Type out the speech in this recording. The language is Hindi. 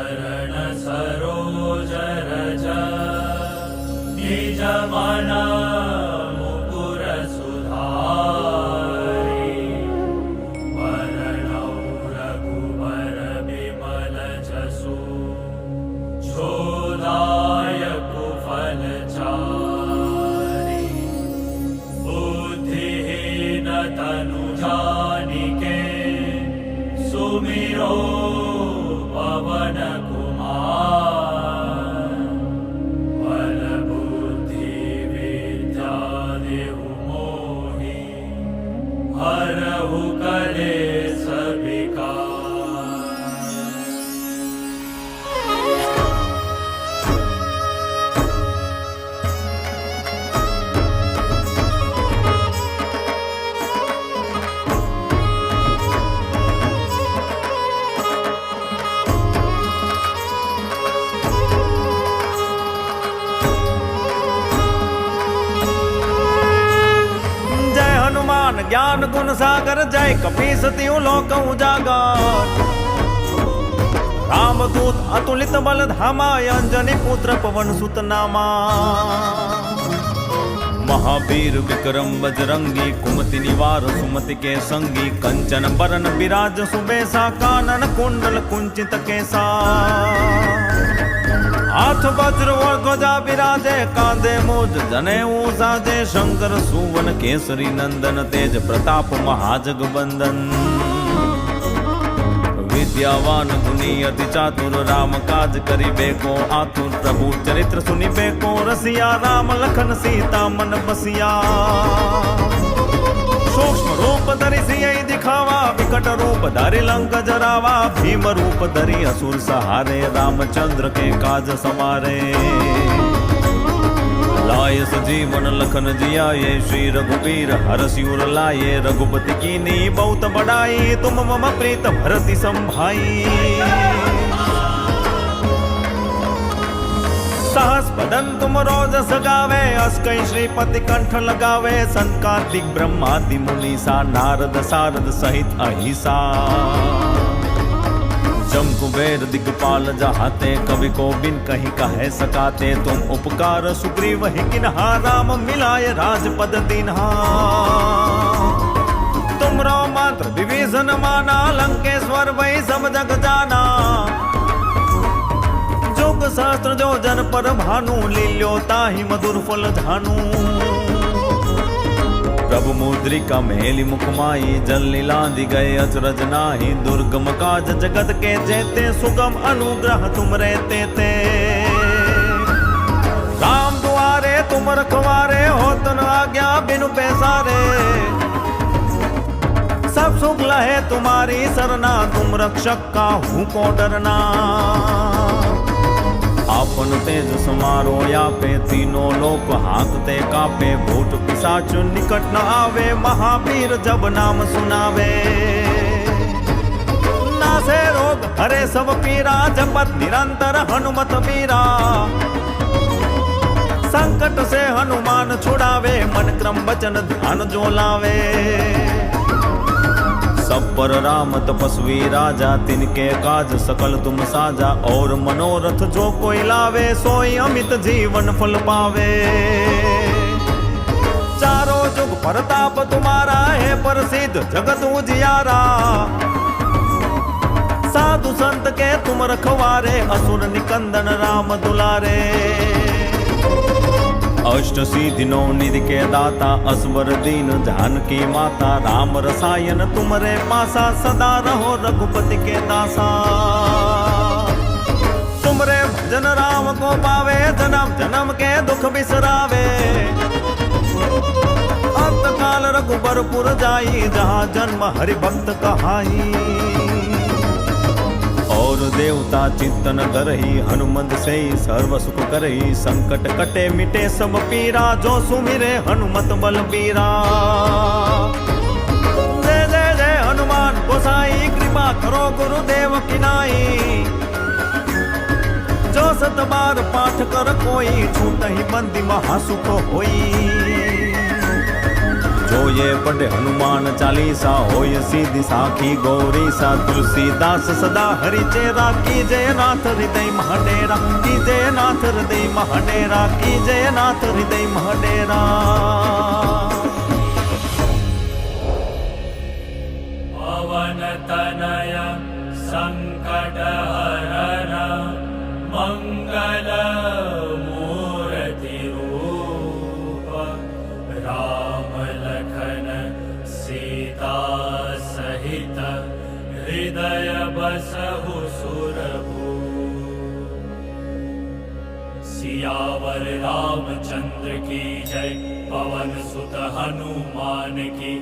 चरण सरोज रज निज मन मुकुर सुधारि। वरणौ रघुवर विमल जसु। जोदायक फल चारि। बुद्धिहीन तनु जानिके सुमिरो ज्ञान गुण सागर, जय कपीस तिहु लोक उजागर रामदूत अतुलित बल धामा अंजनी पुत्र पवन सुत नामा। महावीर विक्रम, बजरंगी, कुमति निवार, सुमति के संगी, कंचन, बरन विराज सुबेसा, कानन, कुंडल, कुंचित केसा। हाथ वज्र ध्वजा विराजे कांधे मोज जने साजे। शंकर, सुवन, केसरी, नंदन, तेज प्रताप महाजग बंदन विद्यावान, गुनी अति चातुर राम काज करिबेको आतुर, प्रभु चरित्र सुनिबेको रसिया, राम, लखन, सीता, मन बसिया। रामचंद्र के काज समारे। लाय सजीवन लखन जियाये, श्री रघुवीर हर सिर लाये, रघुपति कीनी बहुत बड़ाई, तुम मम प्रीत भरति संभाई। सहस बदन तुम रोज सगावे अस कई श्रीपति कंठ लगावे। संकातिक ब्रह्मादि मुनीसा नारद सारद सहित अहिसा। जम कुबेर दिगपाल जहाते, कवि को बिन कहीं कहे सकाते। तुम उपकार सुग्रीव ही किन्हा, राम मिलाय राजपद दीन्हा तुम रो मात्र विभीषण माना, लंकेश्वर वही सब जग जाना। शास्त्र जो जन पर भानु लील्यो ताहि मधुर फल धानु। प्रभु मुद्रिका मेली मुखमाई जल लीलांदि गए अचरज नाही। दुर्गम काज जगत के जेते, सुगम अनुग्रह तुम रहते थे। राम दुआरे, तुम रखवारे हो तन आज्ञा बिनु पैसारे। सब सुख लहे तुम्हारी सरना, तुम रक्षक का हूँ को डरना। आपन तेज समारो यापे, तीनों लोक हाकते कापे। भूत पिशाच निकट न आवे, महावीर जब नाम सुनावे। नासे रोग हरे सब पीरा, जपत निरंतर हनुमत वीरा संकट से हनुमान छुड़ावे, मन क्रम वचन ध्यान जो लावे। पर राम तपस्वी राजा, तिनके काज सकल तुम साजा। और मनोरथ जो कोई लावे, सोई अमित जीवन फल पावे। चारों जुग प्रताप तुम्हारा है प्रसिद्ध जगत उजियारा। साधु संत के तुम रखवारे, असुर निकंदन राम दुलारे। अष्ट सिद्धि नौ निधि के दाता, असवर दीन जानकी माता, राम रसायन तुमरे पासा, सदा रहो रघुपति के दासा। तुमरे भजन राम को पावे, जन्म जन्म के दुख बिसरावे। अंत काल रघुबरपुर जाई, जहाँ जन्म हरि भक्त कहाई। और देवता चिंतन करही, हनुमंत से सर्व सुख करही। संकट कटे मिटे सब पीरा, जो सुमिरे हनुमत बल पीरा जय जय जय हनुमान, गोसाई, कृपा करो गुरुदेव किनाई जो सत बार पाठ कर कोई, छूट ही बंदी महासुख होई। जो ये पढ़े हनुमान चालीसा होय सीधी साखी गौरी सा तुलसीदास सदा हरि जय राखी जय नाथ हृदय महाडेरा की जय नाथ हृदय महाडेरा की जय बसहु सुरभु सियावर रामचंद्र की जय पवन सुत हनुमान की